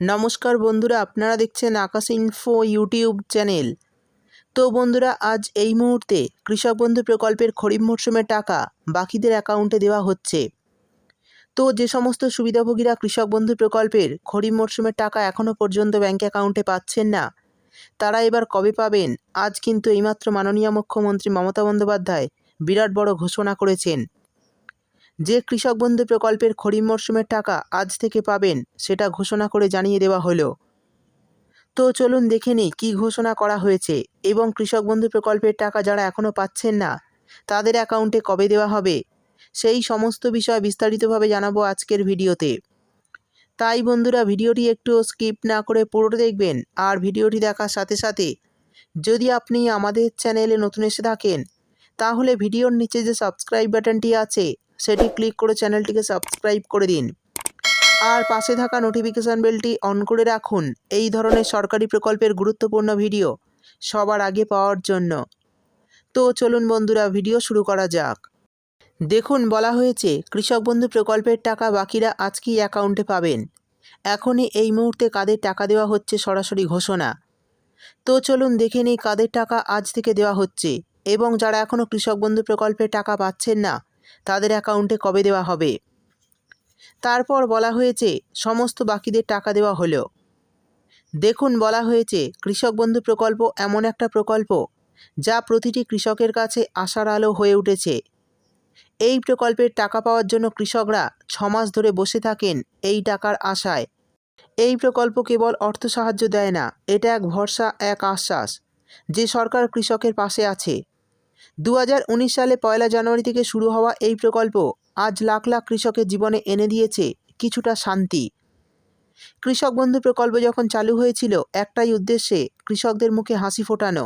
নমস্কার বন্ধুরা, আপনারা দেখছেন আকাশ ইনফো ইউটিউব চ্যানেল তো বন্ধুরা, আজ এই মুহূর্তে কৃষক বন্ধু প্রকল্পের খরিফ মরশুমের টাকা বাকিদের অ্যাকাউন্টে দেওয়া হচ্ছে। তো যে সমস্ত সুবিধাভোগীরা কৃষক বন্ধু প্রকল্পের খরিফ মরশুমের টাকা এখনও পর্যন্ত ব্যাঙ্ক অ্যাকাউন্টে পাচ্ছেন না, তারা এবার কবে পাবেন? আজ কিন্তু এইমাত্র মাননীয় মুখ্যমন্ত্রী মমতা বন্দ্যোপাধ্যায় বিরাট বড় ঘোষণা করেছেন। যে কৃষক বন্ধু প্রকল্পের খরিফ মরশুমের টাকা আজ থেকে পাবেন, সেটা ঘোষণা করে জানিয়ে দেওয়া হলো। তো চলুন দেখে নিই কী ঘোষণা করা হয়েছে এবং কৃষক বন্ধু প্রকল্পের টাকা যারা এখনও পাচ্ছেন না, তাদের অ্যাকাউন্টে কবে দেওয়া হবে? সেই সমস্ত বিষয় বিস্তারিতভাবে জানাব আজকের ভিডিওতে। তাই বন্ধুরা, ভিডিওটি একটু স্কিপ না করে পুরো দেখবেন আর ভিডিওটি দেখার সাথে সাথে যদি আপনি আমাদের চ্যানেলে নতুন এসে থাকেন, তাহলে ভিডিওর নিচে যে সাবস্ক্রাইব বাটনটি আছে সেটি ক্লিক করে চ্যানেলটিকে সাবস্ক্রাইব করে দিন। আর পাশে থাকা নোটিফিকেশান বেলটি অন করে রাখুন। এই ধরনের সরকারি প্রকল্পের গুরুত্বপূর্ণ ভিডিও সবার আগে পাওয়ার জন্য। তো চলুন বন্ধুরা, ভিডিও শুরু করা যাক। দেখুন, বলা হয়েছে, কৃষক বন্ধু প্রকল্পের টাকা বাকিরা আজকেই অ্যাকাউন্টে পাবেন। এখনই এই মুহূর্তে কাদের টাকা দেওয়া হচ্ছে সরাসরি ঘোষণা। তো চলুন দেখে নিই, কাদের টাকা আজ থেকে দেওয়া হচ্ছে। এবং যারা এখনও কৃষক বন্ধু প্রকল্পের টাকা পাচ্ছেন না তাদের অ্যাকাউন্টে কবে দেওয়া হবে? তারপর বলা হয়েছে, সমস্ত বাকিদের টাকা দেওয়া হলো। দেখুন, বলা হয়েছে, কৃষক বন্ধু প্রকল্প এমন একটা প্রকল্প যা প্রতিটি কৃষকের কাছে আশার আলো হয়ে উঠেছে। এই প্রকল্পের টাকা পাওয়ার জন্য কৃষকরা ছমাস ধরে বসে থাকেন এই টাকার আশায়। এই প্রকল্প কেবল অর্থ সাহায্য দেয় না, এটা এক ভরসা, এক আশ্বাস যে সরকার কৃষকের পাশে আছে। দু হাজার উনিশ সালে পয়লা জানুয়ারি থেকে শুরু হওয়া এই প্রকল্প আজ লাখ লাখ কৃষকের জীবনে এনে দিয়েছে কিছুটা শান্তি। কৃষক বন্ধু প্রকল্প যখন চালু হয়েছিল, একটাই উদ্দেশ্যে কৃষকদের মুখে হাসি ফোটানো,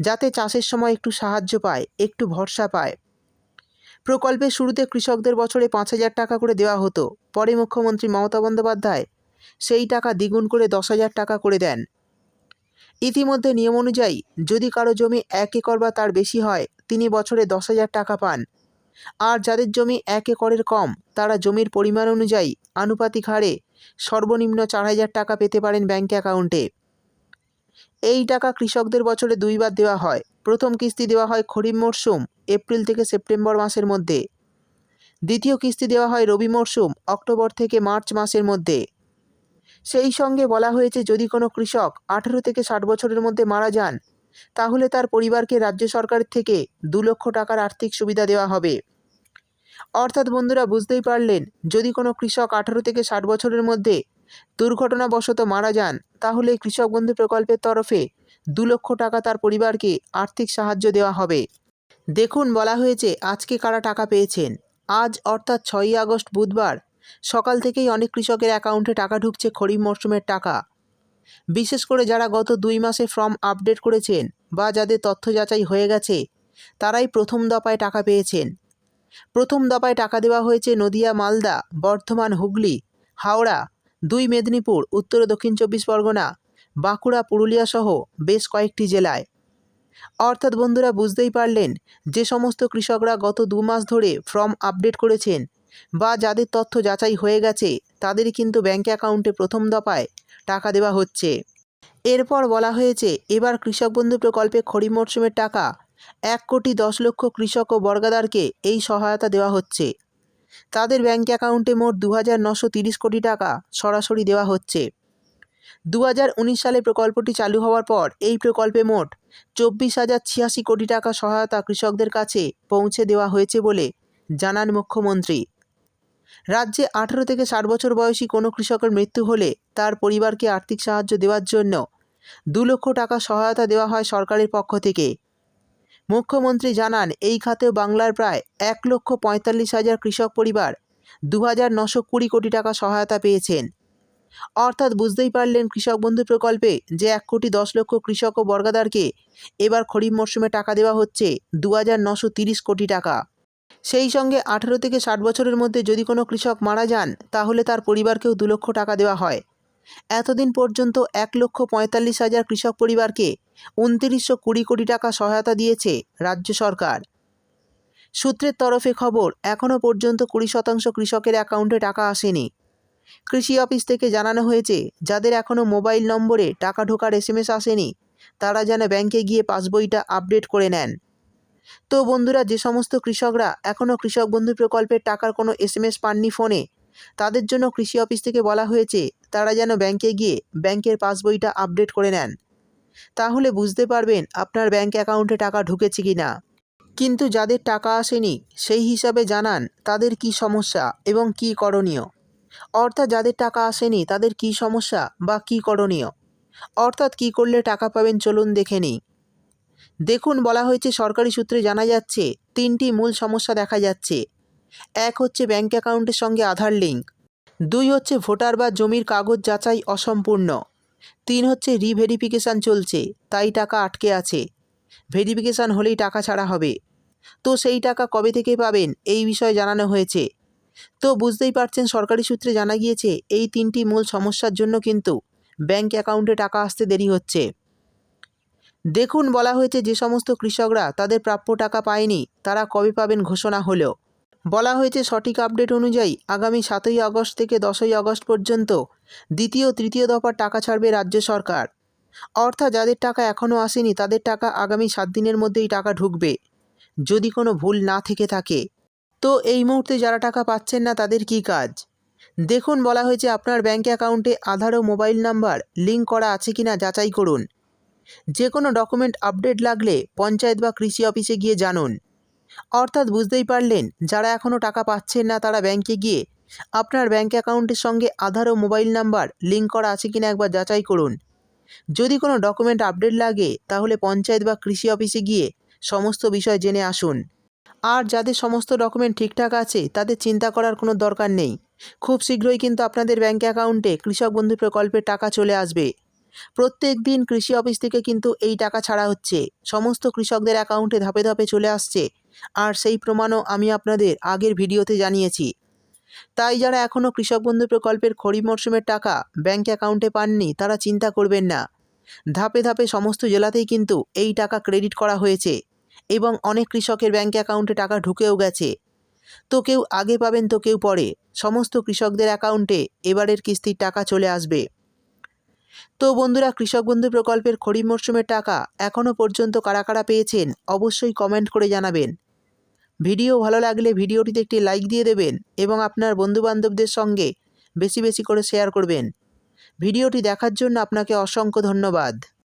যাতে চাষের সময় একটু সাহায্য পায়, একটু ভরসা পায়। প্রকল্পের শুরুতে কৃষকদের বছরে পাঁচ হাজার টাকা করে দেওয়া হতো, পরে মুখ্যমন্ত্রী মমতা বন্দ্যোপাধ্যায় সেই টাকা দ্বিগুণ করে দশ হাজার টাকা করে দেন। ইতিমধ্যে নিয়ম অনুযায়ী যদি কারও জমি এক একর বা তার বেশি হয়, তিনি বছরে দশ হাজার টাকা পান। আর যাদের জমি এক একরের কম, তারা জমির পরিমাণ অনুযায়ী আনুপাতিক হারে সর্বনিম্ন চার হাজার টাকা পেতে পারেন ব্যাঙ্ক অ্যাকাউন্টে। এই টাকা কৃষকদের বছরে দুইবার দেওয়া হয়। প্রথম কিস্তি দেওয়া হয় খরিফ মরশুম এপ্রিল থেকে সেপ্টেম্বর মাসের মধ্যে। দ্বিতীয় কিস্তি দেওয়া হয় রবি মরশুম অক্টোবর থেকে মার্চ মাসের মধ্যে। সেই সঙ্গে বলা হয়েছে, যদি কোনো কৃষক আঠেরো থেকে ষাট বছরের মধ্যে মারা যান, তাহলে তার পরিবারকে রাজ্য সরকার থেকে দু লক্ষ টাকার আর্থিক সুবিধা দেওয়া হবে। অর্থাৎ বন্ধুরা, বুঝতেই পারলেন, যদি কোনো কৃষক আঠারো থেকে ষাট বছরের মধ্যে দুর্ঘটনাবশত মারা যান, তাহলে কৃষক বন্ধু প্রকল্পের তরফে দু লক্ষ টাকা তার পরিবারকে আর্থিক সাহায্য দেওয়া হবে। দেখুন, বলা হয়েছে, আজকে কারা টাকা পেয়েছেন? আজ, অর্থাৎ ছয়ই আগস্ট, বুধবার সকাল থেকেই অনেক কৃষকের অ্যাকাউন্টে টাকা ঢুকছে খরিফ মরশুমের টাকা। বিশেষ করে যারা গত দুই মাসে ফর্ম আপডেট করেছেন বা যাদের তথ্য যাচাই হয়ে গেছে, তারাই প্রথম দফায় টাকা পেয়েছেন। প্রথম দফায় টাকা দেওয়া হয়েছে নদিয়া, মালদা, বর্ধমান, হুগলি, হাওড়া, দুই মেদিনীপুর, উত্তর দক্ষিণ চব্বিশ পরগনা, বাঁকুড়া, পুরুলিয়া সহ বেশ কয়েকটি জেলায়। অর্থাৎ বন্ধুরা বুঝতেই পারলেন, যে সমস্ত কৃষকরা গত দু মাস ধরে ফর্ম আপডেট করেছেন বা যাদের তথ্য যাচাই হয়ে গেছে, তাদেরই কিন্তু ব্যাঙ্ক অ্যাকাউন্টে প্রথম দফায় টাকা দেওয়া হচ্ছে। এরপর বলা হয়েছে, এবার কৃষক বন্ধু প্রকল্পে খরিফ মরশুমের টাকা, এক কোটি দশ লক্ষ কৃষক ও বর্গাদারকে এই সহায়তা দেওয়া হচ্ছে। তাদের ব্যাঙ্ক অ্যাকাউন্টে মোট দু হাজার নশো তিরিশ কোটি টাকা সরাসরি দেওয়া হচ্ছে। দু হাজার উনিশ সালে প্রকল্পটি চালু হওয়ার পর এই প্রকল্পে মোট চব্বিশ হাজার ছিয়াশি কোটি টাকা সহায়তা কৃষকদের কাছে পৌঁছে দেওয়া হয়েছে বলে জানান মুখ্যমন্ত্রী। রাজ্যে আঠেরো থেকে ষাট বছর বয়সী কোনো কৃষকের মৃত্যু হলে তার পরিবারকে আর্থিক সাহায্য দেওয়ার জন্য দু লক্ষ টাকা সহায়তা দেওয়া হয় সরকারের পক্ষ থেকে। মুখ্যমন্ত্রী জানান, এই খাতেও বাংলার প্রায় এক লক্ষ পঁয়তাল্লিশ হাজার কৃষক পরিবার দু হাজার নশো কুড়ি কোটি টাকা সহায়তা পেয়েছেন। অর্থাৎ বুঝতেই পারলেন কৃষক বন্ধু প্রকল্পে যে এক কোটি দশ লক্ষ কৃষক ও বর্গাদারকে এবার খরিফ মরশুমে টাকা দেওয়া হচ্ছে দু হাজার নশো তিরিশ কোটি টাকা। সেই সঙ্গে আঠেরো থেকে ষাট বছরের মধ্যে যদি কোনো কৃষক মারা যান, তাহলে তার পরিবারকেও দু লক্ষ টাকা দেওয়া হয়। এতদিন পর্যন্ত এক লক্ষ পঁয়তাল্লিশ হাজার কৃষক পরিবারকে উনতিরিশশো কুড়ি কোটি টাকা সহায়তা দিয়েছে রাজ্য সরকার। সূত্রের তরফে খবর এখনও পর্যন্ত কুড়ি শতাংশ কৃষকের অ্যাকাউন্টে টাকা আসেনি। কৃষি অফিস থেকে জানানো হয়েছে, যাদের এখনও মোবাইল নম্বরে টাকা ঢোকার এসএমএস আসেনি, তারা যেন ব্যাংকে গিয়ে পাসবইটা আপডেট করে নেন। তো বন্ধুরা, যে সমস্ত কৃষকরা এখনও কৃষক বন্ধু প্রকল্পের টাকার কোনো এসএমএস পাননি ফোনে, তাদের জন্য কৃষি অফিস থেকে বলা হয়েছে, তারা যেন ব্যাংকে গিয়ে ব্যাংকের পাসবইটা আপডেট করে নেন। তাহলে বুঝতে পারবেন আপনার ব্যাংক অ্যাকাউন্টে টাকা ঢুকেছে কি না কিন্তু যাদের টাকা আসেনি, সেই হিসাবে জানান তাদের কি সমস্যা এবং কি করণীয়। অর্থাৎ যাদের টাকা আসেনি, তাদের কি সমস্যা বা কি করণীয়। অর্থাৎ কি করলে টাকা পাবেন চলুন দেখে নিই। দেখুন বলা হয়েছে সরকারি সূত্রে জানা যাচ্ছে, তিনটি মূল সমস্যা দেখা যাচ্ছে। এক হচ্ছে ব্যাঙ্ক অ্যাকাউন্টের সঙ্গে আধার লিঙ্ক। দুই হচ্ছে ভোটার বা জমির কাগজ যাচাই অসম্পূর্ণ। তিন হচ্ছে রিভেরিফিকেশান চলছে, তাই টাকা আটকে আছে। ভেরিফিকেশান হলেই টাকা ছাড়া হবে। তো সেই টাকা কবে থেকে পাবেন, এই বিষয়ে জানানো হয়েছে। তো বুঝতেই পারছেন, সরকারি সূত্রে জানা গিয়েছে, এই তিনটি মূল সমস্যার জন্য কিন্তু ব্যাংক অ্যাকাউন্টে টাকা আসতে দেরি হচ্ছে। দেখুন বলা হয়েছে যে সমস্ত কৃষকরা তাদের প্রাপ্য টাকা পায়নি, তারা কবে পাবেন ঘোষণা হলেও বলা হয়েছে সঠিক আপডেট অনুযায়ী আগামী সাতই আগস্ট থেকে দশই আগস্ট পর্যন্ত দ্বিতীয় তৃতীয় দফার টাকা ছাড়বে রাজ্য সরকার। অর্থাৎ যাদের টাকা এখনও আসেনি, তাদের টাকা আগামী সাত দিনের মধ্যেই টাকা ঢুকবে, যদি কোনো ভুল না থেকে থাকে। তো এই মুহূর্তে যারা টাকা পাচ্ছেন না, তাদের কি কাজ? দেখুন বলা হয়েছে আপনার ব্যাঙ্ক অ্যাকাউন্টে আধার ও মোবাইল নাম্বার লিঙ্ক করা আছে কি না যাচাই করুন। যে কোনো ডকুমেন্ট আপডেট লাগলে পঞ্চায়েত বা কৃষি অফিসে গিয়ে জানুন। অর্থাৎ বুঝতেই পারলেন, যারা এখনও টাকা পাচ্ছেন না তারা ব্যাংকে গিয়ে আপনার ব্যাঙ্ক অ্যাকাউন্টের সঙ্গে আধার ও মোবাইল নাম্বার লিঙ্ক করা আছে কিনা একবার যাচাই করুন। যদি কোনো ডকুমেন্ট আপডেট লাগে, তাহলে পঞ্চায়েত বা কৃষি অফিসে গিয়ে সমস্ত বিষয় জেনে আসুন। আর যাদের সমস্ত ডকুমেন্ট ঠিকঠাক আছে, তাদের চিন্তা করার কোনো দরকার নেই। খুব শীঘ্রই কিন্তু আপনাদের ব্যাঙ্ক অ্যাকাউন্টে কৃষক বন্ধু প্রকল্পের টাকা চলে আসবে। প্রত্যেক দিন কৃষি অফিস থেকে কিন্তু এই টাকা ছাড়া হচ্ছে। সমস্ত কৃষকদের অ্যাকাউন্টে ধাপে ধাপে চলে আসছে। আর সেই প্রমাণও আমি আপনাদের আগের ভিডিওতে জানিয়েছি। তাই যারা এখনও কৃষক বন্ধু প্রকল্পের খরিফ মরশুমের টাকা ব্যাঙ্ক অ্যাকাউন্টে পাননি, তারা চিন্তা করবেন না। ধাপে ধাপে সমস্ত জেলাতেই কিন্তু এই টাকা ক্রেডিট করা হয়েছে এবং অনেক কৃষকের ব্যাঙ্ক অ্যাকাউন্টে টাকা ঢুকেও গেছে। তো কেউ আগে পাবেন, তো কেউ পরে। সমস্ত কৃষকদের অ্যাকাউন্টে এবারের কিস্তির টাকা চলে আসবে। তো বন্ধুরা, কৃষক বন্ধু প্রকল্পের খরিফ মরশুমের টাকা এখনও পর্যন্ত কারা কারা পেয়েছেন অবশ্যই কমেন্ট করে জানাবেন। ভিডিও ভালো লাগলে ভিডিওটিতে একটি লাইক দিয়ে দেবেন এবং আপনার বন্ধুবান্ধবদের সঙ্গে বেশি বেশি করে শেয়ার করবেন। ভিডিওটি দেখার জন্য আপনাকে অসংখ্য ধন্যবাদ।